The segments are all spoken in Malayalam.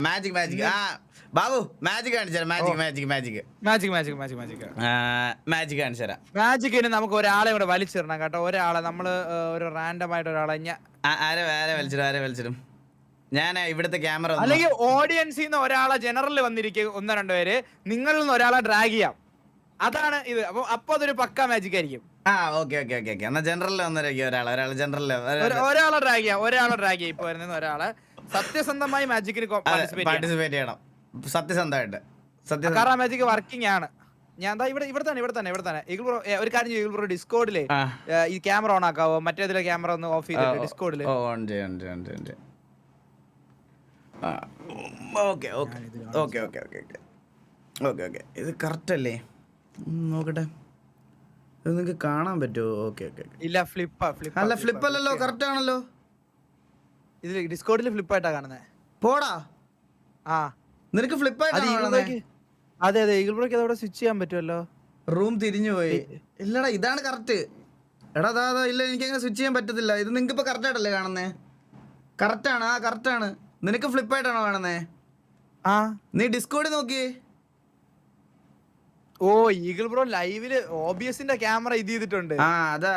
മാജിക് മാജിക് ആ ബാബു മാജിക് കാണിച്ചു magic magic magic magic magic magic magic magic കാണിച്ചു തരാം. മാജിക്കിന് നമുക്ക് ഒരാളെ കൂടെ വലിച്ചിടണം കേട്ടോ. ഒരാളെ നമ്മൾ ഒരു റാൻഡം ആയിട്ട് ഒരാളെ ആരെ ആരെ വലിച്ചിടും ആരെ വലിച്ചിടും? ഞാൻ ഇവിടുത്തെ ക്യാമറ അല്ലെങ്കിൽ ഓഡിയൻസിൽ നിന്ന് ഒരാളെ ജനറലിൽ വന്നിരിക്കുക ഒന്നോ രണ്ടോ പേര് നിങ്ങളിൽ നിന്ന് ഒരാളെ ഡ്രാഗ് ചെയ്യാം. അതാണ് ഇത്. അപ്പൊ അപ്പൊ അതൊരു പക്ക മാജിക് ആയിരിക്കും. ആ ഓക്കെ ഓക്കെ ഓക്കെ ഓക്കെ എന്നാ ജനറലിൽ വന്നിരിക്കും ഒരാളെ ഒരാളെ ജനറലിൽ ഒരു- ഒരാളെ. ഡ്രാഗ് ചെയ്യാം ഒരാളെ ഡ്രാഗ് ചെയ്യാം. ഇപ്പൊ വരുന്ന ഒരാളെ സത്യസന്ധമായി മാജിക്കിന് പാർട്ടിസിപ്പേറ്റ് ചെയ്യണം. സത്യസന്ധമായിട്ട്. സത്യസന്ധ മാജിക് വർക്കിംഗ് ആണ്. ഞാൻ എന്താ ഇവിടെ ഇവിടെ തന്നെ ഇവിടെ തന്നെ ഇവിടെ തന്നെ. ബ്രോ ഒരു കാര്യം ഈഗിൾ ബ്രോ ഡിസ്കോഡിൽ ഈ ക്യാമറ ഓൺ ആക്കാവോ? മറ്റേതിലെ ക്യാമറ ഒന്ന് ഓഫ് ചെയ്തിട്ട് ഡിസ്കോഡിൽ ഓൺ ചെയ്യാം ചെയ്യാം ചെയ്യാം, ചെയ്യാം okay okay. Okay okay okay okay. Okay okay. ഇത് കറക്റ്റ് അല്ലേ? നോക്കട്ടെ. ഇത് നിങ്ങൾക്ക് കാണാൻ പറ്റുമോ? ഓക്കെ ഓക്കെ ഇല്ല ഫ്ലിപ്പാ ഫ്ലിപ്പ് അല്ല ഫ്ലിപ്പ് അല്ലല്ലോ കറക്റ്റ് ആണല്ലോ. ഇതിൽ ഡിസ്കോഡിൽ ഫ്ലിപ്പായിട്ടാ കാണുന്നത് പോടാ. ആ. നിനക്ക് ഫ്ലിപ്പ് അതെ അതെ ഈഗിൾ ബ്രോയ്ക്ക് അതവിടെ സ്വിച്ച് ചെയ്യാൻ പറ്റുമല്ലോ റൂം തിരിഞ്ഞു പോയി. ഇല്ലടാ ഇതാണ് കറക്റ്റ് എടാ അതാ അതാ ഇല്ല എനിക്ക് അങ്ങനെ സ്വിച്ച് ചെയ്യാൻ പറ്റത്തില്ല. ഇത് നിങ്ങൾക്ക് ഇപ്പൊ കറക്റ്റ് ആയിട്ടല്ലേ കാണുന്നേ? കറക്റ്റ് ആണ് ആ കറക്റ്റ് ആണ്. നിനക്ക് ഫ്ലിപ്പായിട്ടാണോ കാണുന്നേ? ആ. നീ ഡിസ്കോഡ് നോക്കിയേ. ഓ ഈഗിൾ ബ്രോ ലൈവിൽ ഓബിയസിന്റെ ക്യാമറ ഇത് ചെയ്തിട്ടുണ്ട്. ആ അതാ.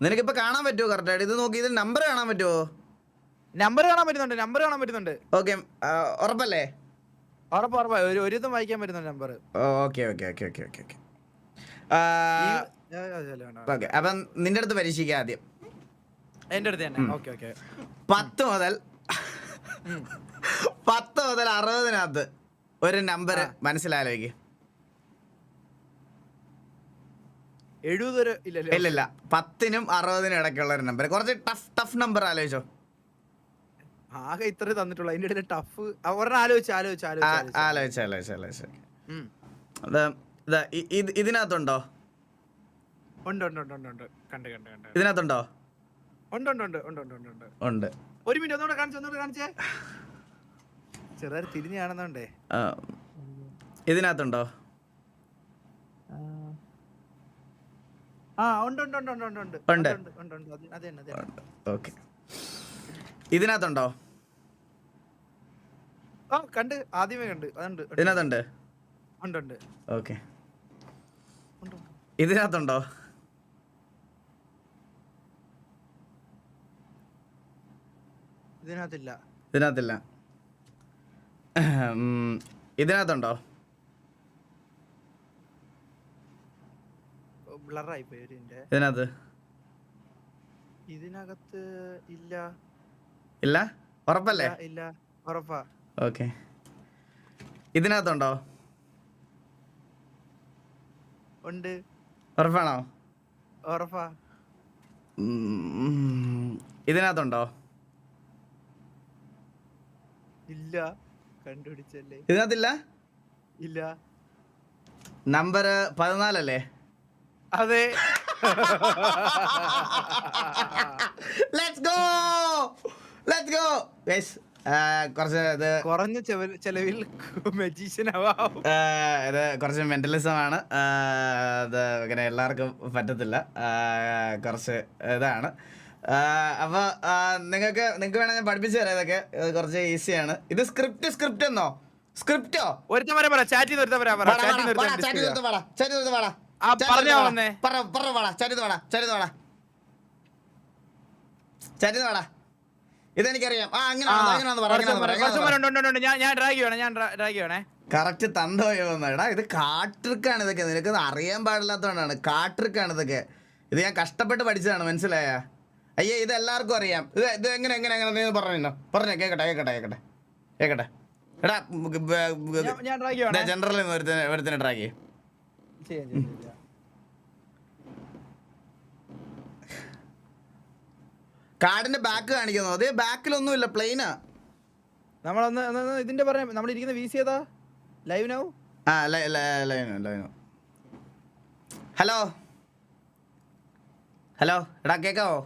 നിനക്കിപ്പോ കാണാൻ പറ്റുമോ കറക്റ്റ് ആയിട്ട്? ഇത് നോക്കി ഇത് നമ്പർ കാണാൻ പറ്റുമോ നമ്പർ കാണാൻ പറ്റുന്നുണ്ട് നമ്പർ കാണാൻ പറ്റുന്നുണ്ട്. ഓക്കെ ഉറപ്പല്ലേ? ഉറപ്പ് ഉറപ്പായി ഒരു ഒരു ഇതും വായിക്കാൻ പറ്റുന്നുണ്ട് number okay okay okay okay okay okay okay അപ്പം നിന്റെ അടുത്ത് പരീക്ഷിക്കാം ആദ്യം. എന്റെ അടുത്ത് തന്നെ. ഓക്കെ ഓക്കെ പത്ത് മുതൽ പത്ത് മുതൽ അറുപതിനകത്ത് ഒരു നമ്പർ മനസ്സിലാലോചിക്ക് എഴുപത് പത്തിനും അറുപതിനും ഇടയ്ക്കുള്ള ഒരു നമ്പർ കുറച്ച് ടഫ് ടഫ് നമ്പർ ആലോചിച്ചോ. ആകെ ഇത്ര തന്നിട്ടുള്ളൂ. അതിന്റെ ഇടയിൽ ടഫ് ഒരെണ്ണം ആലോചിച്ച് ഇതിനകത്തുണ്ടോ? ഉണ്ട് ഉണ്ട് ഉണ്ട് ഉണ്ട് ഇതിനകത്തുണ്ടോ? ഉണ്ട് ഉണ്ട് ഉണ്ട് ഉണ്ട് ഉണ്ട് ഉണ്ട് ഉണ്ട്. ഒരു മിനിറ്റ് കാണിച്ചേ ഇതിനകത്തുണ്ടോ? ഓക്കെ. ഇതിനകത്തുണ്ടോ? ആ കണ്ട്. ആദ്യമേ കണ്ട്. അതുണ്ട്. ഇതിനകത്തുണ്ട്? ഉണ്ട് ഉണ്ട്. ഓക്കെ. ഇതിനകത്തുണ്ടോ? ഇതിനകത്തില്ല. ഇതിനകത്തില്ല. ഇതിനകത്തുണ്ടോ? ബ്ലറായി പോയി മിനിറ്റ് ഇതിനകത്ത്? ഇതിനകത്ത് ഇല്ല. ഇല്ല? ഉറപ്പല്ലേ? ഇല്ല ഉറപ്പാ. ഓക്കെ. ഇതിനകത്തുണ്ടോ? ഉണ്ട്. ഉറപ്പാണോ? ഉറപ്പാ. ഇതിനകത്തുണ്ടോ? ഇല്ല. കണ്ടുപിടിച്ചല്ലേ. ഇതിനകത്തില്ല? ഇല്ല. നമ്പർ പതിനാലല്ലേ? അതെ. Let's go let's go guys കുറച്ച് ഇത് കുറഞ്ഞ ചെലവിൽ മജീഷ്യൻ ആവാം. ഇത് കുറച്ച് മെന്റലിസം ആണ്. ഇത് അത് ഇങ്ങനെ എല്ലാവർക്കും പറ്റത്തില്ല. കുറച്ച് ഇതാണ്. അപ്പൊ നിങ്ങൾക്ക് നിങ്ങൾക്ക് വേണമെങ്കിൽ ഞാൻ പഠിപ്പിച്ചു തരാം ഇതൊക്കെ. ഇത് കുറച്ച് ഈസിയാണ്. ഇത് സ്ക്രിപ്റ്റ് സ്ക്രിപ്റ്റ് എന്നോ? സ്ക്രിപ്റ്റോ ഒരു വരെ പറ. ചാറ്റ് ചെയ്ത് ചാറ്റ് വരാ പറ. ചാറ്റ് display ചെയ്യാം. ആ, പറഞ്ഞോ വന്നേ. ഇതെനിക്കറിയാം. ആ അങ്ങനെ. ഞാൻ ഡ്രാഗ് ഞാൻ ഡ്രാഗ് കറക്റ്റ് തന്തോയോ ഇത് കാട്രിക്കാണ് ഇതൊക്കെ. നിനക്ക് അറിയാൻ പാടില്ലാത്തതുകൊണ്ടാണ് കാട്രിക്കാണ് ഇതൊക്കെ. ഇത് ഞാൻ കഷ്ടപ്പെട്ട് പഠിച്ചതാണ് മനസ്സിലായ? അയ്യേ ഇത് എല്ലാവർക്കും അറിയാം. ഇത് ഇത് എങ്ങനെ എങ്ങനെ എങ്ങനെ? നീ പറഞ്ഞോ പറഞ്ഞോ കേക്കട്ടെ കേക്കട്ടെ കേക്കട്ടെ. കേക്കട്ടെ. എടാ നിന്ന് ഒരുത്തനെ ഒരുത്തനെ ട്രാക്ക് ചെയ്യും ചെയ്യാം, ചെയ്യാം, ചെയ്യാം. കാർഡിന്റെ ബാക്ക് കാണിക്കുന്നു. അതേ ബാക്കിലൊന്നും ഇല്ല പ്ലെയിനാ നമ്മളൊന്ന് ഇതിന്റെ പറയാം നമ്മൾ ഇരിക്കുന്ന വി സി ഏതാ? ലൈവ് നൗ ആ ഹലോ ഹലോ എടാ കേക്കാവോ?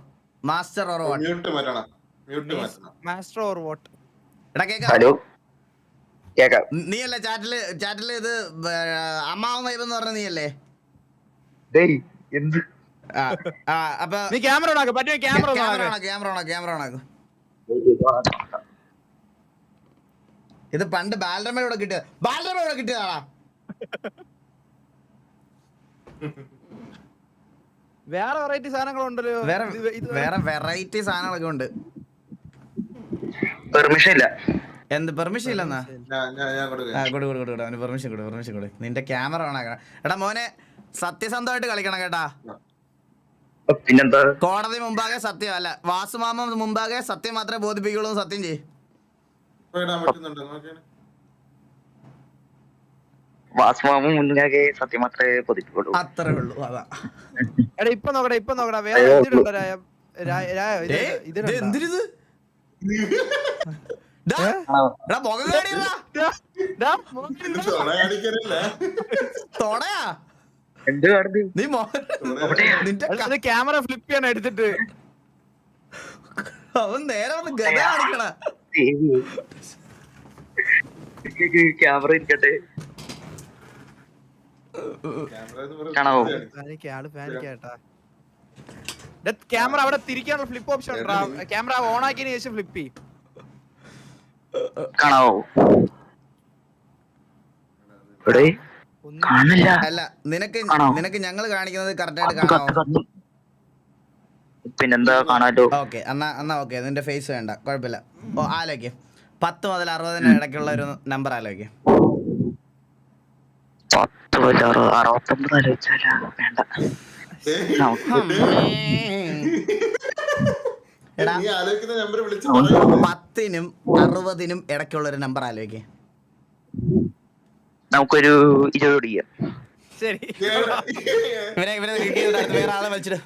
Master or what master or vote എടാ കേക്കാവോ? ഹലോ അല്ലേ നീയല്ലേ ചാറ്റിൽ ചാറ്റിൽ ഇത് അമ്മാവൻ വൈബ് എന്ന് പറഞ്ഞ എന്ത് ആ ആ അപ്പൊ നീ ക്യാമറ ഓണാക്ക് പറ്റുമോ ക്യാമറ ക്യാമറ ഓണാക്ക് ക്യാമറ ഓണാക്ക് ഇത് പണ്ട് ബാലരമയോടെ കിട്ടിയ ബാലരമയോടെ കിട്ടിയതാടാ. വേറെ വെറൈറ്റി സാധനങ്ങളുണ്ടല്ലോ വേറെ വേറെ വെറൈറ്റി സാധനങ്ങളൊക്കെ ഉണ്ട്. പെർമിഷൻ ഇല്ല. എന്ത് പെർമിഷൻ ഇല്ലെന്നാ കൊടു കൊടു കൊടു കൊടു അവന് പെർമിഷൻ കൊടു പെർമിഷൻ കൊടു. നിന്റെ ക്യാമറ ഓണാക്കണം എടാ മോനെ സത്യസന്ധമായിട്ട് കളിക്കണം കേട്ടാ. പിന്നെന്താ? കോടതി മുമ്പാകെ സത്യം അല്ല വാസുമാമ മുമ്പാകെ സത്യം മാത്രമേ ബോധിപ്പിക്കുള്ളൂ സത്യം ചെയ്യ്. ഇപ്പൊ ഇടാൻ പറ്റുന്നുണ്ടോ നോക്കിയാണ് വാസ്മാവും മുന്നേ സത്യം മാത്രമേ പൊതിക്കുള്ളൂ അത്രേ ഉള്ളൂ അതാ. എടാ ഇപ്പൊ നോക്കടാ ഇപ്പൊ നോക്കടാ വേറെ രായ? രായ- രായ, ഇത് തൊടയാ? എന്ത് കാണുന്നത് നീ നിന്റെ ക്യാമറ ഫ്ലിപ്പ് ചെയ്യാൻ എടുത്തിട്ട്. അവൻ നേരെ വന്ന് ഗത കാണിക്കണ. ക്യാമറ ഇരിക്കട്ടെ. ക്യാമറ കാണാവോ? ക്യാമറ അവിടെ തിരിക്കാനുള്ള ഫ്ലിപ്പ് ഓപ്ഷൻ ഉണ്ടോ ക്യാമറ ഓൺ ആക്കിയതിനു ശേഷം ഫ്ലിപ്പ് ചെയ്യും. കാണാവോ? ഒന്നും കാണില്ല അല്ല നിനക്ക് നിനക്ക് ഞങ്ങൾ കാണിക്കുന്നത് കറക്റ്റ് ആയിട്ട് കാണാമോ? പിന്നെന്താ കാണാലോ? ഓക്കെ എന്നാ എന്നാ ഓക്കെ നിന്റെ ഫേസ് വേണ്ട കുഴപ്പമില്ല. ഓ ആലോയ്ക്ക് പത്ത് മുതൽ അറുപതിന് ഇടയ്ക്കുള്ള ഒരു നമ്പർ ആലോയ്ക്ക് പത്ത് മുതൽ അറു- അറുപത്തൊമ്പത് ആലോചിച്ചാലാ? വേണ്ട. എടാ നീ ആലോചിക്കുന്ന നമ്പർ വിളിച്ച് പറയുന്നത് പത്തിനും അറുപതിനും ഇടയ്ക്കുള്ള ഒരു നമ്പർ ആലോയ്ക്ക് നമുക്കൊരു ഇരുപത് പിടിക്കാം ശരി. ഇവനെ ഇവനെ വേറെ ആളെ വലിച്ചിട്ട്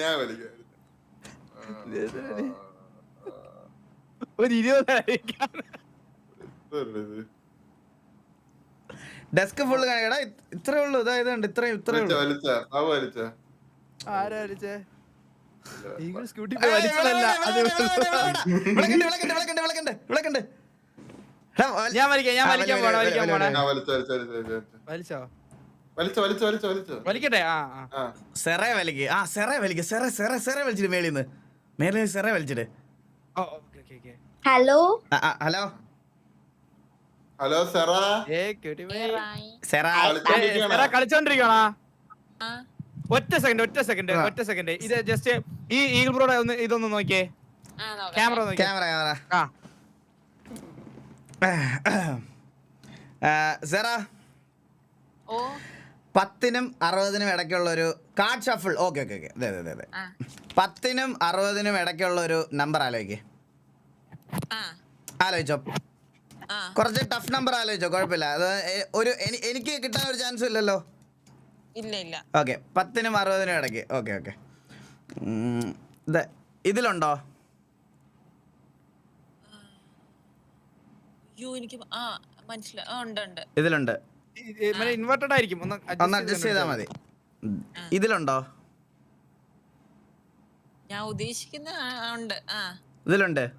ഞാൻ വലിക്കാം ഒരു ഇരുപത് ഡെസ്ക് ഫുള്ള് ഇത്രേ ഉള്ളൂ. ഇതായത് ഇത്രയും ഇത്രയും ആരാ വലിച്ച സ്കൂട്ടി ഞാൻ വലിക്കാം ഞാൻ വലിക്കാൻ പോണ വലിക്കാൻ പോണ. വലിച്ച വലിക്കട്ടെ? ആ വലിക്ക്. ആ സെറെ വലിക്ക്. സെറെ സെറെ സെറെ വലിച്ചിട്ട് മേളിൽ നിന്ന് മേളിൽ സെറെ വലിച്ചിട്ട് ഓ okay okay okay. Hello? Hello. Hello Cera. സെറ? കളിച്ചോണ്ടിരിക്കണോ ഒറ്റ സെക്കൻഡ് ഒറ്റ സെക്കൻഡ് ഒറ്റ സെക്കൻഡ് ഇത് ജസ്റ്റ് ഈ ഈഗിൾ ബ്രോഡ് ഒന്ന് ഇതൊന്ന് നോക്കിയേ. ക്യാമറ ക്യാമറ ക്യാമറ ആ. സെറ പത്തിനും അറുപതിനും ഇടയ്ക്കുള്ള ഒരു card shuffle okay okay okay അതെ അതെ അതെ അതെ പത്തിനും അറുപതിനും ഇടയ്ക്കുള്ള ഒരു നമ്പർ ആലോചിക്കേ. ആ. ആലോചിച്ചോ. കുറച്ച് ടഫ് നമ്പർ ആലോചിച്ചോ കുഴപ്പമില്ല. അത് ഒരു എനിക്ക് കിട്ടാൻ ഒരു ചാൻസ് ഇല്ലല്ലോ. ഇല്ല ഇല്ല ഓക്കെ പത്തിനും അറുപതിനും ഇടയ്ക്ക്. Okay okay. ഇത് ഇതിലുണ്ടോ? ഇതിലുണ്ട്. ഇൻവെർട്ടഡ് ആയിരിക്കും. ഒന്ന് അഡ്ജസ്റ്റ് ചെയ്താൽ മതി. ഇതിലുണ്ടോ? ഞാൻ ഉദ്ദേശിക്കുന്ന ഉണ്ട്. ആ. ഇതിലുണ്ട്?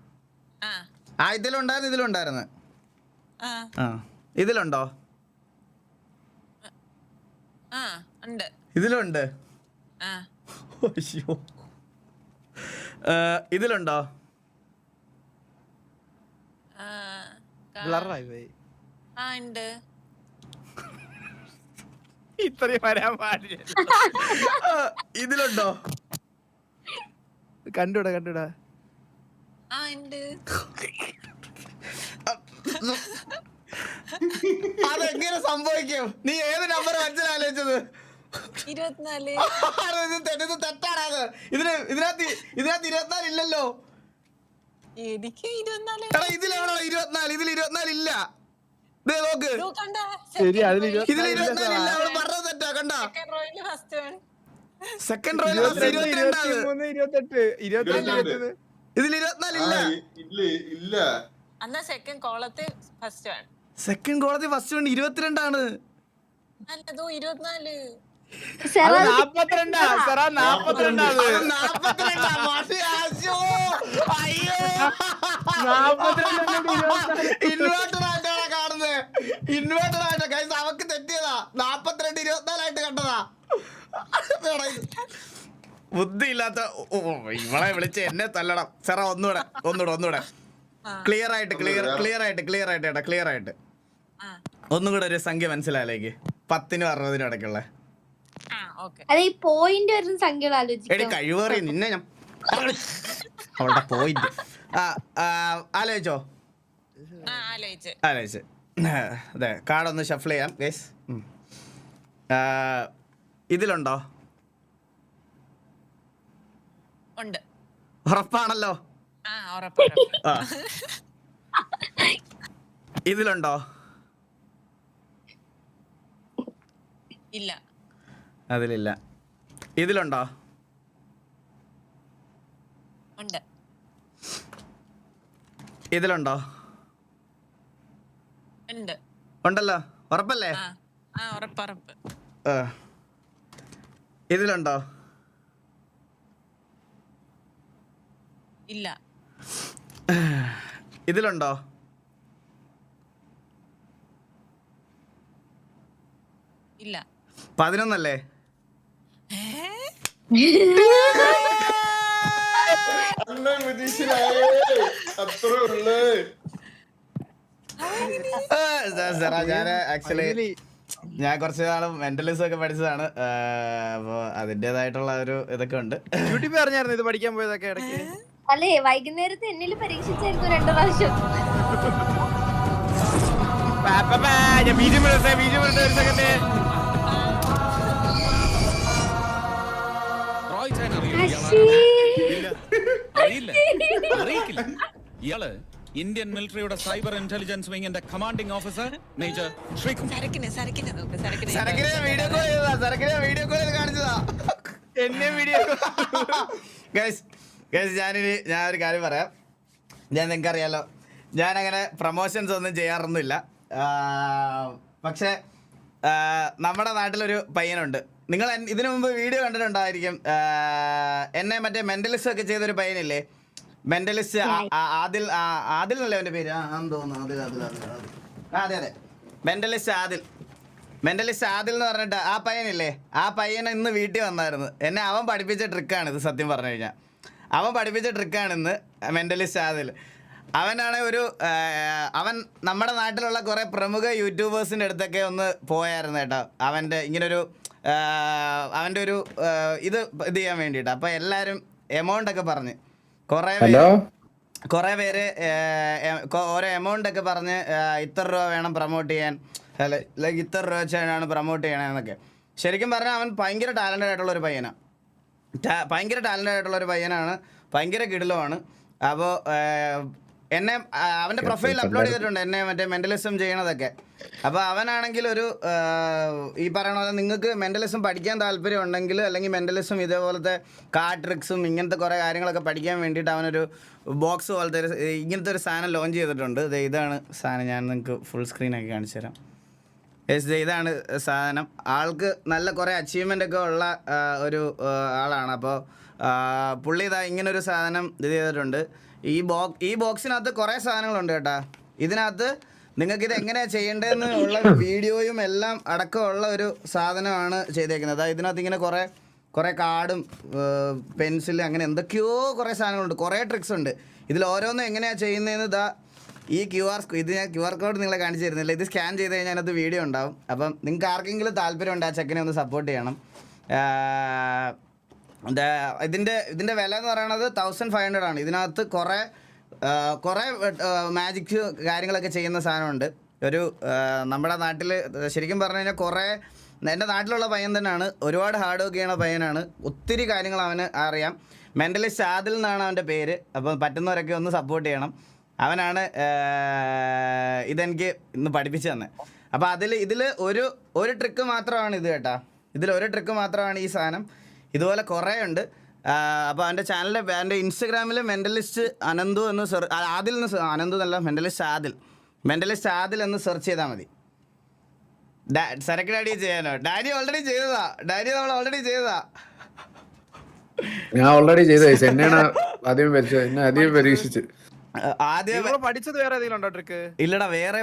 ആ. ആ ഇതിലുണ്ടായിരുന്നു ഇതിലുണ്ടായിരുന്നു. ആ. ആ ഇതിലുണ്ടോ? ഇതിലുണ്ട്? ആ. അയ്യോ. ഇതിലുണ്ടോ? ആ കാ- ബ്ലറായി പോയി. ആ ഉണ്ട്. ഇത്രയും വരാൻ പാടില്ല. ഇതിലുണ്ടോ? കണ്ടുടാ കണ്ടുടാ. ആ ഉണ്ട്. അതെങ്ങനെ സംഭവിക്കും? നീ ഏത് നമ്പർ മനസ്സിലാലോചിച്ചത് ഇരുപത്തിനാല്. തെറ്റാണത് ഇതിന് ഇതിനകത്ത് ഇതിനകത്ത് ഇരുപത്തിനാല് ഇല്ലല്ലോ. എനിക്ക് ഇരുപത്തിനാല്. ഇതിലാണോ ഇരുപത്തിനാല്? ഇതിൽ ഇരുപത്തിനാല് ഇല്ല. ദേ നോക്ക്. ശരി, ഇരുപത്തിനാല് ഇല്ല. അവൾ പറഞ്ഞത് തെറ്റാ കണ്ട? റോയിൽ ഫസ്റ്റ് വൺ സെക്കൻഡ് റോയിൽ ഇരുപത്തിരണ്ടാണ് ഇരുപത്തെട്ട്. ഇതിൽ ഇരുപത്തിനാല് ഇല്ല. ഇല്ല ഇല്ല. എന്നാ സെക്കൻഡ് കോളത്ത് ഫസ്റ്റ് വൺ സെക്കൻഡ് കോടതി ഫസ്റ്റ് വൺ ഇരുപത്തിരണ്ടാണ്. അല്ലതോ ഇരുപത്തിനാല്. കാണുന്നത് കൈസ് അവക്ക് തെറ്റിയതാ. നാപ്പത്തിരണ്ട് ഇരുപത്തിനാലായിട്ട് കണ്ടതാ. ബുദ്ധിയില്ലാത്ത ബുദ്ധി ഇല്ലാത്ത ഓ, ഓ, ഇവളെ വിളിച്ച് എന്നെ തല്ലണം. സെറ ഒന്നുകൂടെ ഒന്നുകൂടെ ഒന്നുകൂടെ. ക്ലിയർ ആയിട്ട് ക്ലിയർ ക്ലിയർ ആയിട്ട് ക്ലിയർ ആയിട്ട് ഏട്ടാ ക്ലിയർ ആയിട്ട് ആ. ഒന്നും കൂടെ ഒരു സംഖ്യ മനസ്സിലായില്ലേക്ക്. പത്തിനും അറുപതിനും ഇടയ്ക്കുള്ള. ആ ഓക്കെ. അതെ ഈ പോയിന്റ് വരുന്ന സംഖ്യകൾ എടി ആലോചിക്കാം കഴിവേറി നിന്നെ ഞാൻ അവളുടെ പോയിന്റ് ആ ആ, ആലോചിച്ചോ? ആ ആലോചിച്ച്. ആലോചിച്ച്. അതെ കാർഡൊന്ന് ഷഫിൾ ചെയ്യാം ഗൈസ് ഇതിലുണ്ടോ? ഉണ്ട്. ഉറപ്പാണല്ലോ. ഇതിലുണ്ടോ? ഇല്ല. അതിലില്ല. ഇതിലുണ്ടോ? ഉണ്ട്. ഇതിലുണ്ടോ? ഉണ്ട്. ഉണ്ടല്ലോ. ഉറപ്പല്ലേ. ഇതിലുണ്ടോ? ഇല്ല. ഇതിലുണ്ടോ? ഇല്ല. പതിനൊന്നല്ലേ? ഞാൻ ആക്ച്വലി ഞാൻ കുറച്ച് നാളും മെന്റലിസം ഒക്കെ പഠിച്ചതാണ്. അപ്പൊ അതിന്റെതായിട്ടുള്ള ഒരു ഇതൊക്കെ ഉണ്ട്. യൂട്യൂബിൽ അറിഞ്ഞായിരുന്നു ഇത് പഠിക്കാൻ പോയതൊക്കെ ഇടയ്ക്ക്. അല്ലേ വൈകുന്നേരത്തെ എന്നിൽ പരീക്ഷിച്ചായിരുന്നു രണ്ടു പ്രാവശ്യം. ഇയാളെ? ഇന്ത്യൻ മിലിറ്ററിയുടെ cyber intelligence വിങ്ങിന്റെ commanding officer major video call കാണിച്ചതാ എന്നെ വീഡിയോ ഗൈസ് ഞാനിനി ഞാനൊരു കാര്യം പറയാം. ഞാൻ നിങ്ങൾക്ക് അറിയാലോ ഞാൻ അങ്ങനെ പ്രൊമോഷൻസ് ഒന്നും ചെയ്യാറൊന്നുമില്ല. പക്ഷെ നമ്മുടെ നാട്ടിലൊരു പയ്യനുണ്ട്. നിങ്ങൾ ഇതിനു മുമ്പ് വീഡിയോ കണ്ടിട്ടുണ്ടായിരിക്കും എന്നെ മറ്റേ മെന്റലിസ്റ്റ് ഒക്കെ ചെയ്തൊരു പയ്യനില്ലേ? മെന്റലിസ്റ്റ് ആദിൽ ആദിൽ എന്നല്ലേ അവന്റെ പേര്? തോന്നുന്നു ആദിൽ ആദിൽ. അതെ അതെ. മെന്റലിസ്റ്റ് ആദിൽ. മെന്റലിസ്റ്റ് ആദിൽ എന്ന് പറഞ്ഞിട്ട് ആ പയ്യനില്ലേ? ആ പയ്യൻ ഇന്ന് വീട്ടിൽ വന്നായിരുന്നു. എന്നെ അവൻ പഠിപ്പിച്ച ട്രിക്കാണ് ഇത് സത്യം പറഞ്ഞു കഴിഞ്ഞാൽ. അവൻ പഠിപ്പിച്ച ട്രിക്കാണിന്ന് മെന്റലിസ്റ്റ് ആദിൽ അവനാണ് ഒരു അവൻ നമ്മുടെ നാട്ടിലുള്ള കുറേ പ്രമുഖ യൂട്യൂബേഴ്സിന്റെ അടുത്തൊക്കെ ഒന്ന് പോയായിരുന്നു കേട്ടോ. അവന്റെ ഇങ്ങനൊരു അവന്റെ ഒരു ഇത് ഇത് ചെയ്യാൻ വേണ്ടിയിട്ട്. അപ്പോൾ എല്ലാവരും എമൗണ്ട് ഒക്കെ പറഞ്ഞ്. കുറേ ഹലോ? കുറേ പേര് ഓരോ എമൗണ്ട് ഒക്കെ പറഞ്ഞ് ഇത്ര രൂപ വേണം പ്രൊമോട്ട് ചെയ്യാൻ. അല്ലെ ലൈക്ക് ഇത്ര രൂപ വെച്ചാണ് പ്രൊമോട്ട് ചെയ്യണമെന്നൊക്കെ ശരിക്കും പറഞ്ഞാൽ അവൻ ഭയങ്കര ടാലന്റഡ് ആയിട്ടുള്ള ഒരു പയ്യനാണ് ഭയങ്കര ടാലന്റഡ് ആയിട്ടുള്ള ഒരു പയ്യനാണ്. ഭയങ്കര കിടലുമാണ് അപ്പോൾ എന്നെ അവന്റെ പ്രൊഫൈൽ അപ്ലോഡ് ചെയ്തിട്ടുണ്ട്. എന്നെ മറ്റേ മെന്റലിസം ചെയ്യണതൊക്കെ. അപ്പോൾ അവനാണെങ്കിൽ ഒരു ഈ പറയണ പോലെ നിങ്ങൾക്ക് മെന്റലിസം പഠിക്കാൻ താല്പര്യം ഉണ്ടെങ്കിൽ അല്ലെങ്കിൽ മെന്റലിസം ഇതേപോലത്തെ കാർഡ് ട്രിക്സും ഇങ്ങനത്തെ കുറേ കാര്യങ്ങളൊക്കെ പഠിക്കാൻ വേണ്ടിയിട്ട് അവനൊരു ബോക്സ് പോലത്തെ ഒരു ഇങ്ങനത്തെ ഒരു സാധനം ലോഞ്ച് ചെയ്തിട്ടുണ്ട്. ഇതാണ് സാധനം ഞാൻ നിങ്ങൾക്ക് ഫുൾ സ്ക്രീനൊക്കെ കാണിച്ചു തരാം ദേ ഇതാണ് സാധനം. ആൾക്ക് നല്ല കുറേ അച്ചീവ്മെന്റ് ഒക്കെ ഉള്ള ഒരു ആളാണ്. അപ്പോൾ പുള്ളി ഇതാ ഇങ്ങനൊരു സാധനം ഇത് ചെയ്തിട്ടുണ്ട്. ഈ ബോക്സ് ഈ ബോക്സിനകത്ത് കുറേ സാധനങ്ങളുണ്ട് കേട്ടാ. ഇതിനകത്ത് നിങ്ങൾക്ക് ഇത് എങ്ങനെയാണ് ചെയ്യേണ്ടതെന്ന് ഉള്ള വീഡിയോയും എല്ലാം അടക്കമുള്ള ഒരു സാധനമാണ് ചെയ്തേക്കുന്നത്. അതായത് ഇതിനകത്ത് ഇങ്ങനെ കുറേ കുറേ കാർഡും പെൻസിലും അങ്ങനെ എന്തൊക്കെയോ കുറേ സാധനങ്ങളുണ്ട്. കുറേ ട്രിക്സ് ഉണ്ട്. ഇതിൽ ഓരോന്നും എങ്ങനെയാണ് ചെയ്യുന്നതെന്ന് ഇതാ ഈ ക്യു ആർ ഇത് ഞാൻ ക്യു ആർ കോഡ് നിങ്ങളെ കാണിച്ചു തരുന്നില്ല. ഇത് സ്കാൻ ചെയ്ത് കഴിഞ്ഞാൽ അത് വീഡിയോ ഉണ്ടാവും. അപ്പം നിങ്ങൾക്ക് ആർക്കെങ്കിലും താല്പര്യമുണ്ട് ആ ചെക്കനെ ഒന്ന് സപ്പോർട്ട് ചെയ്യണം. ഇതിന്റെ ഇതിന്റെ വില എന്ന് പറയുന്നത് തൗസൻഡ് ഫൈവ് ഹൺഡ്രഡ് ആണ്. ഇതിനകത്ത് കുറേ കുറേ മാജിക് കാര്യങ്ങളൊക്കെ ചെയ്യുന്ന സാധനമുണ്ട്. ഒരു നമ്മുടെ നാട്ടിൽ ശരിക്കും പറഞ്ഞു കഴിഞ്ഞാൽ കുറേ എന്റെ നാട്ടിലുള്ള പയ്യൻ തന്നെയാണ്. ഒരുപാട് ഹാർഡ് വർക്ക് ചെയ്യണ പയ്യനാണ്. ഒത്തിരി കാര്യങ്ങൾ അവന് അറിയാം. മെന്റലിസ്റ്റ് ആദിൽ എന്നാണ് അവന്റെ പേര്. അപ്പോൾ പറ്റുന്നവരൊക്കെ ഒന്ന് സപ്പോർട്ട് ചെയ്യണം. അവനാണ് ഇതെനിക്ക് ഇന്ന് പഠിപ്പിച്ചു തന്നെ. അപ്പോൾ അതിൽ ഇതിൽ ഒരു ഒരു ട്രിക്ക് മാത്രമാണ് ഇത് കേട്ടാ. ഇതിൽ ഒരു ട്രിക്ക് മാത്രമാണ് ഈ സാധനം. ഇതുപോലെ കുറേ ഉണ്ട് അപ്പോൾ അവന്റെ ചാനലിൽ എന്റെ ഇൻസ്റ്റഗ്രാമിൽ മെന്റലിസ്റ്റ് അനന്തു എന്ന് സെർ ആദിൽ എന്ന് അനന്തു എന്നല്ല മെന്റലിസ്റ്റ് ആദിൽ. മെന്റലിസ്റ്റ് ആദിൽ എന്ന് സെർച്ച് ചെയ്താൽ മതി. സരക്ക് ഡാഡി ചെയ്യാനോ? ഡാഡി ഓൾറെഡി ചെയ്തതാ. ഡാഡി നമ്മൾ ഓൾറെഡി ചെയ്തതാ. ഞാൻ ഓൾറെഡി ചെയ്ത എന്നെയാണ് ആദ്യം പരീക്ഷിച്ചു ആദ്യം ആദ്യം പഠിച്ചത് വേറെ ഏതെങ്കിലും ഉണ്ടോ ട്രിക്ക്? ഇല്ലടാ വേറെ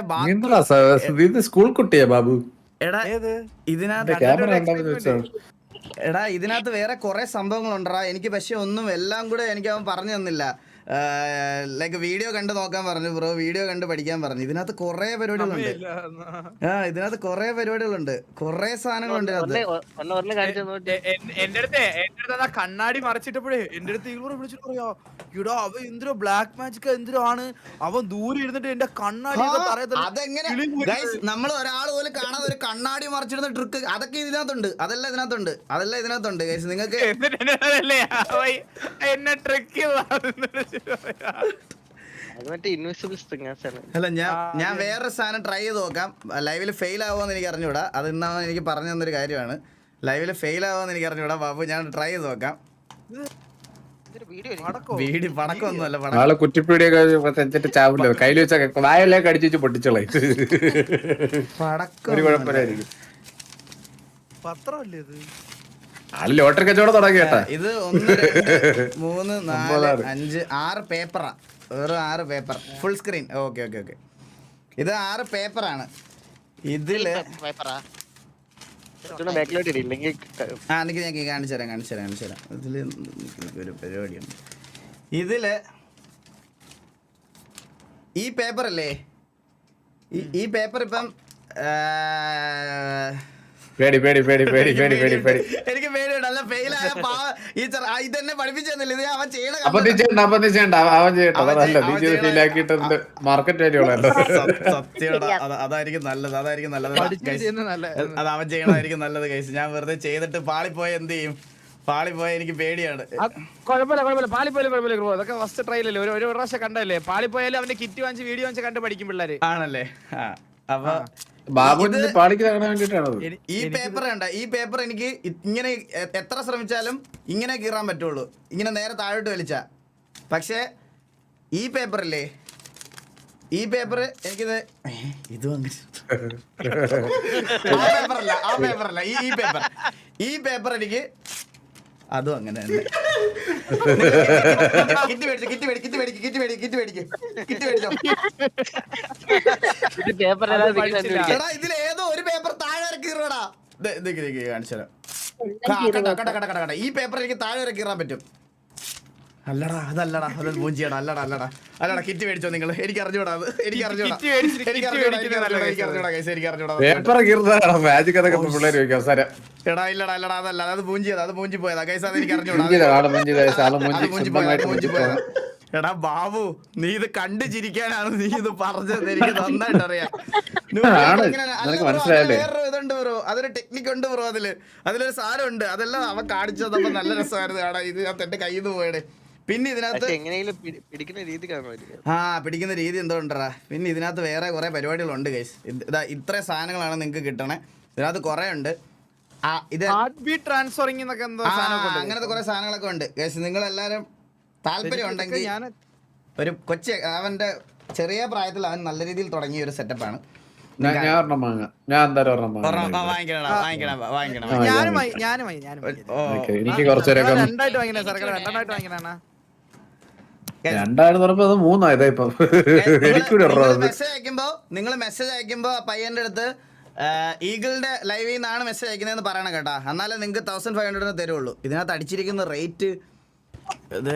ഇത് സ്കൂൾ കുട്ടിയാ ബാബു. എടാ ഇതിനകത്ത് എടാ ഇതിനകത്ത് വേറെ കുറെ സംഭവങ്ങളുണ്ടടാ. എനിക്ക് പക്ഷെ ഒന്നും എല്ലാം കൂടെ എനിക്ക് അവൻ പറഞ്ഞു തന്നില്ല. ലൈക്ക് വീഡിയോ കണ്ട് നോക്കാൻ പറഞ്ഞു ബ്രോ വീഡിയോ കണ്ട് പഠിക്കാൻ പറഞ്ഞു. ഇതിനകത്ത് കുറെ പരിപാടികളുണ്ട്. ആ ഇതിനകത്ത് കുറെ പരിപാടികളുണ്ട്. കുറെ സാധനങ്ങളുണ്ട് എന്റെ അടുത്ത് എന്റെ അടുത്ത് കണ്ണാടി മറച്ചിട്ടപ്പോഴേ എന്റെ അടുത്ത് ഇവർ വിളിച്ചിട്ട് പറയോ ഇടോ അവ എന്തിനോ ബ്ലാക്ക് മാജിക് എന്തിനോ ആണ്. അവൻ ദൂരെ ഇരുന്നിട്ട് എന്റെ കണ്ണാടി അതെങ്ങനെ? നമ്മൾ ഒരാൾ പോലും കാണാതെ ഒരു കണ്ണാടി മറച്ചിടുന്ന ട്രിക്ക് അതൊക്കെ ഇതിനകത്തുണ്ട്. അതെല്ലാം ഇതിനകത്തുണ്ട്. അതെല്ലാം ഇതിനകത്തുണ്ട് നിങ്ങൾക്ക് എന്നെ ട്രിക്ക് അല്ല ഞാൻ ഞാൻ വേറെ സാധനം ട്രൈ ചെയ്ത് നോക്കാം. ലൈവിൽ ഫെയിൽ ആവുമെന്ന് എനിക്ക് അറിഞ്ഞൂടാ. അത് ഇന്നാണ് എനിക്ക് പറഞ്ഞു തന്നൊരു കാര്യമാണ്. ലൈവിൽ ഫെയിൽ ആവുമെന്ന് എനിക്ക് അറിഞ്ഞൂടാ. ബാബു ഞാൻ ട്രൈ ചെയ്ത് നോക്കാം. വീടി പടക്കമൊന്നുമല്ല പടക്കം. ആൾ കുറ്റിപ്പീടിയൊക്കെ തെച്ചിട്ട് ചാവില്ലോ? കയ്യിൽ വെച്ച വായലേക്ക് അടിച്ചു വെച്ച് പൊട്ടിച്ചോളെ. പടക്കം ഒരു കുഴപ്പമില്ലായിരിക്കും പത്രമല്ലേ ഇത്? ആൾ ലോട്ടറി കച്ചവടം തുടങ്ങി കേട്ടാ ഇത് ഒന്ന് രണ്ട് മൂന്ന് നാല്. അഞ്ച് ആറ് പേപ്പറാ. വെറും ആറ് paper. Full screen okay okay okay ഇത് ആറ് പേപ്പറാണ്. ഇതിൽ ആ. എനിക്ക് ഞാൻ കാണിച്ചു തരാം കാണിച്ചു തരാം കാണിച്ചു തരാം. ഇതിൽ എനിക്ക് ഒരു പരിപാടിയുണ്ട്. ഇതിൽ ഈ പേപ്പർ അല്ലേ ഈ ഈ പേപ്പർ ഇപ്പം ആ, പേടി പേടി പേടി പേടി പേടി പേടി പേടി. എനിക്ക് പേടിയുണ്ട്. അല്ല ഫെയിലായ ഈ ചെറ- ആ, ഇതെന്നെ പഠിപ്പിച്ചു തന്നില്ല ഇത് അവൻ ചെയ്യണ അപ്പൊ നീ ചെയ്യണ്ട അപ്പൊ നീ ചെയ്യണ്ട അവൻ- അവൻ ചെയ്യട്ടെ. അവൻ അതല്ല നീ അവൻ ചെയ്ത് ചെയ്യണ- ഫീലാക്കിയിട്ട് മാർക്കറ്റ് വാല്യൂ അത് അതായിരിക്കും നല്ലത്. അതായിരിക്കും നല്ലത്. അത് അവൻ ചെയ്യണതായിരിക്കും നല്ലത് കൈസ് ഞാൻ വെറുതെ ചെയ്തിട്ട് പാളിപ്പോയ എന്ത് ചെയ്യും? പാളിപ്പോയ എനിക്ക് പേടിയാണ്. കുഴപ്പമില്ല കുഴപ്പമില്ല. പാളിപ്പോയാലും കുഴപ്പമില്ല ബ്രോ അതൊക്കെ ഫസ്റ്റ് ട്രയലല്ലേ ഒരു ഒരു പ്രാവശ്യം കണ്ടല്ലേ പാളിപ്പോയാലും അവന്റെ കിറ്റ് വാങ്ങിച്ച് വീഡിയോ വാങ്ങിച്ച് കണ്ട് പഠിക്കും പിള്ളേര്. ആണല്ലേ? ആ അപ്പൊ ഈ പേപ്പർ വേണ്ട. ഈ പേപ്പർ എനിക്ക് ഇങ്ങനെ എത്ര ശ്രമിച്ചാലും ഇങ്ങനെ കീറാൻ പറ്റുള്ളൂ. ഇങ്ങനെ നേരെ താഴോട്ട് വലിച്ച. പക്ഷേ ഈ പേപ്പറില്ലേ? ഈ പേപ്പർ എനിക്കിത് ഇത് അങ്ങനെ ആ പേപ്പറല്ല ആ പേപ്പറല്ല. ഈ പേപ്പർ. ഈ പേപ്പർ എനിക്ക് അതും അങ്ങനെ തന്നെ. കിറ്റ് മേടിച്ചു കിറ്റ് മേടിക്ക് കിറ്റ് മേടിക്ക് കിറ്റ് മേടിക്ക് കിറ്റ് മേടിക്ക് കിറ്റ് മേടിച്ചോ. എടാ ഇതിൽ ഏതോ ഒരു പേപ്പർ താഴെ ഇറക്കിടാ കാണിച്ചു തരാം. കട കണ്ട. ഈ പേപ്പർ എനിക്ക് താഴെ കീറാൻ പറ്റും. അല്ലടാ അതല്ലടാ അതൊരു പൂഞ്ചിയടാ അല്ലടാ അല്ലടാ. അല്ലടാ കിറ്റ് മേടിച്ചോ നിങ്ങൾ എനിക്ക് അറിഞ്ഞൂടാ അത്. എനിക്ക് അറിഞ്ഞൂടാ. എനിക്ക് അറിഞ്ഞൂടാ എനിക്ക് അറിഞ്ഞൂടാ എനിക്ക് അറിഞ്ഞൂടാ മാജിക് അതൊക്കെ പിള്ളേർ ചോദിക്കും അവസാനം. എടാ ഇല്ലടാ അല്ലടാ അതല്ല. അത് പൂഞ്ചിയതാ അത് പൂഞ്ചി പോയതാ കൈസ് അത് എനിക്ക് അറിഞ്ഞൂടാ. എടാ ബാബു നീ ഇത് കണ്ടു ചിരിക്കാനാണ് നീ ഇത് പറഞ്ഞത്. എനിക്ക് നന്നായിട്ട് അറിയാം ഇതുണ്ട് ബ്രോ. അതൊരു ടെക്നിക്ക് ഉണ്ട് ബ്രോ അതിൽ. അതിലൊരു സാധനം ഉണ്ട് അതെല്ലാം അവൻ കാണിച്ചത് അപ്പൊ നല്ല രസമായിരുന്നു. എടാ ഇത് ഞാൻ എന്റെ കയ്യിൽ നിന്ന് പോയടെ. പിന്നെ ഇതിനകത്ത് എങ്ങനെയെങ്കിലും പിടിക്കുന്ന രീതി ആ പിടിക്കുന്ന രീതി എന്തോ ഉണ്ടറാ പിന്നെ ഇതിനകത്ത് വേറെ കുറെ പരിപാടികളുണ്ട് ഗൈസ് ഇതാ ഇത്ര സാധനങ്ങളാണ് നിങ്ങൾക്ക് കിട്ടണേ. ഇതിനകത്ത് കുറെ ഉണ്ട്. ആ ഇത് ട്രാൻസ്ഫറിംഗ് അങ്ങനത്തെ കുറെ സാധനങ്ങളൊക്കെ ഉണ്ട്. ഗൈസ് നിങ്ങൾ എല്ലാവരും താല്പര്യം ഉണ്ടെങ്കിൽ ഞാൻ ഒരു കൊച്ചു അവന്റെ ചെറിയ പ്രായത്തിൽ അവൻ നല്ല രീതിയിൽ തുടങ്ങിയ ഒരു സെറ്റപ്പാണ് ഞാനും ഞാൻ വാങ്ങി- ഞാനും എനിക്ക് ഒന്ന് രണ്ടായിട്ട് വാങ്ങിനാ സർക്കാർ രണ്ടായിട്ട് രണ്ടായിരം പറഞ്ഞപ്പോ അത് മൂന്നായതാ ഇപ്പൊ എനിക്കൊരു മെസ്സേജ് അയക്കുമ്പോ നിങ്ങൾ മെസ്സേജ് അയക്കുമ്പോ പയ്യന്റെ അടുത്ത് ഈഗിളിന്റെ ലൈവിൽ നിന്നാണ് മെസ്സേജ് അയക്കുന്നതെന്ന് പറയണം കേട്ടാ. എന്നാലേ നിങ്ങൾക്ക് തൗസൻഡ് ഫൈവ് ഹൺഡ്രഡിന് തരുള്ളൂ. ഇതിനകത്ത് അടിച്ചിരിക്കുന്ന റേറ്റ് ഇത്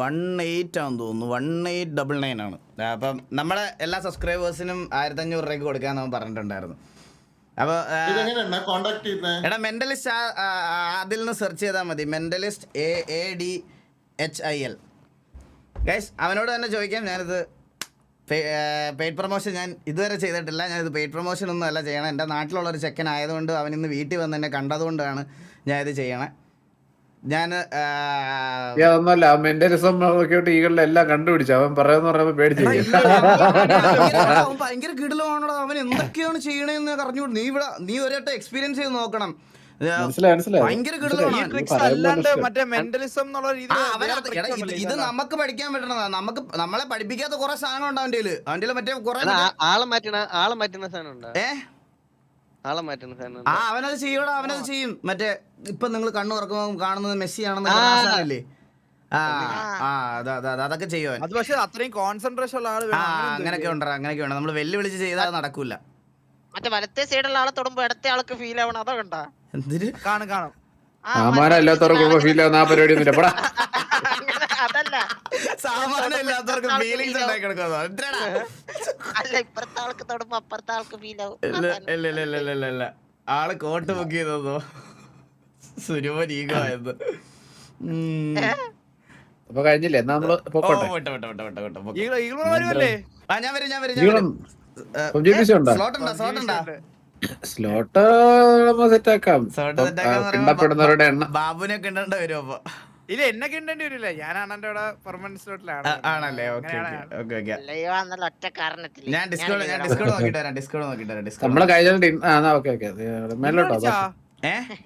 വൺ എയ്റ്റ് ആണെന്ന് തോന്നുന്നു. വൺ എയ്റ്റ് ഡബിൾ നയൻ ആണ്. അപ്പം നമ്മുടെ എല്ലാ സബ്സ്ക്രൈബേഴ്സിനും ആയിരത്തഞ്ഞൂറ് രൂപയ്ക്ക് കൊടുക്കാന്ന് അവൻ പറഞ്ഞിട്ടുണ്ടായിരുന്നു. അപ്പോൾ എടാ മെന്റലിസ്റ്റ് അതിൽ നിന്ന് സെർച്ച് ചെയ്താൽ മതി. Mentalist A A D H I L guys അവനോട് തന്നെ ചോദിക്കാം. ഞാനിത് പെയ്ഡ് പ്രൊമോഷൻ ഞാൻ ഇതുവരെ ചെയ്തിട്ടില്ല. ഞാനിത് പെയ്ഡ് പ്രൊമോഷൻ ഒന്നും അല്ല ചെയ്യണം. എന്റെ നാട്ടിലുള്ള ഒരു ചെക്കൻ ആയതുകൊണ്ട് അവൻ ഇന്ന് വീട്ടിൽ വന്ന് എന്നെ കണ്ടതുകൊണ്ടാണ് ഞാൻ ഇത് ചെയ്യണേ ഞാൻ അതൊന്നുമല്ല മെന്റലിസം ഒക്കെ ഈകളിലെ എല്ലാം കണ്ടുപിടിച്ചു. അവൻ പറയുന്ന പറയുമ്പോ പേടിച്ചു അവൻ ഭയങ്കര കിടിലമാണോ അവൻ എന്തൊക്കെയാണ് ചെയ്യണേന്ന് പറഞ്ഞു നീ ഇവിടെ നീ ഒരേട്ടം എക്സ്പീരിയൻസ് ചെയ്ത് നോക്കണം. ഇത്. നമുക്ക് പഠിക്കാൻ പറ്റണതാ. നമുക്ക് നമ്മളെ പഠിപ്പിക്കാത്ത കുറെ ഉണ്ട് അവന്റെ അവന്റെ മറ്റേ കുറെ ആളെ മാറ്റണ ആളെ മാറ്റുന്ന സാധനം ഉണ്ട്? ഏ? ആളെ മാറ്റുന്ന സാധനം ആ അവനത് ചെയ്യൂടാ അവനത് ചെയ്യും. മറ്റേ ഇപ്പൊ നിങ്ങൾ കണ്ണു തുറക്കുമ്പോൾ കാണുന്നത് മെസ്സി ആണെന്ന് ആ. ആ ആ. അതാ അതാ അതാ, അതൊക്കെ ചെയ്യുവാൻ അത് പക്ഷെ അത്രയും കോൺസെൻട്രേഷൻ ഉള്ള ആൾ വേണം. അങ്ങനെയൊക്കെ ഉണ്ടോ അങ്ങനെയൊക്കെ ഉണ്ട്. നമ്മൾ വെല്ലുവിളിച്ച് ചെയ്താൽ നടക്കൂല. മറ്റേ വലത്തെ സൈഡുള്ള ആളെ തൊടുമ്പോ ഇടത്തെ ആൾക്ക് ഫീൽ ആവണം അതൊക്കെ കണ്ടാ. എന്തിന് കാണും കാണും. ഫീൽ ആവുന്ന ആ പരിപാടി അതല്ല. സാമാനം ഇല്ലാത്തവർക്ക് ഫീലിങ്സ് ഉണ്ടാക്കി കൊടുക്കുന്നു അല്ല ഇപ്പുറത്തെ ആൾക്ക് തൊടുമ്പോ അപ്പുറത്തെ ആൾക്ക് ഫീൽ ആവും ഇല്ല ആൾ കോട്ട് ബുക്ക് ചെയ്തതോ? സുരുവൻ ഈഗോ അപ്പൊ കഴിഞ്ഞില്ലേ? എന്നാ നമ്മൾ ഞാൻ വരും ഞാൻ വരും സ്ലോട്ട് ഉണ്ടോ? സ്ലോട്ട് ഉണ്ടോ. സ്ലോട്ട് സെറ്റ് ആക്കാം. Slot ഇപ്പം, set ആ, ആക്കാന്ന് പറയുമ്പോ പിണ്ടപ്പെടുന്നവരുടെ എണ്ണം. ബാബുനെ കിണ്ടേണ്ട വരും അപ്പൊ. ഇല്ല എന്നെ കിണ്ടേണ്ടി വരില്ല. ഞാൻ എന്റെ അവിടെ പെർമനന്റ് സ്ലോട്ടിലാണ് ആണല്ലേ? ഓക്കെ ഓക്കെ ഓക്കെ ഒറ്റ കാരണത്തിൽ ഞാൻ ഡിസ്കൗണ്ട് ഞാൻ ഡിസ്കൗണ്ട് നോക്കിട്ട് വരാം ഡിസ്കൗണ്ട് നോക്കിട്ട് വരാം ഡിസ്കൗണ്ട് നമ്മൾ കഴിഞ്ഞ ആ ഓക്കെ ഓക്കെ. മേലോട്ടോ? ഏഹ്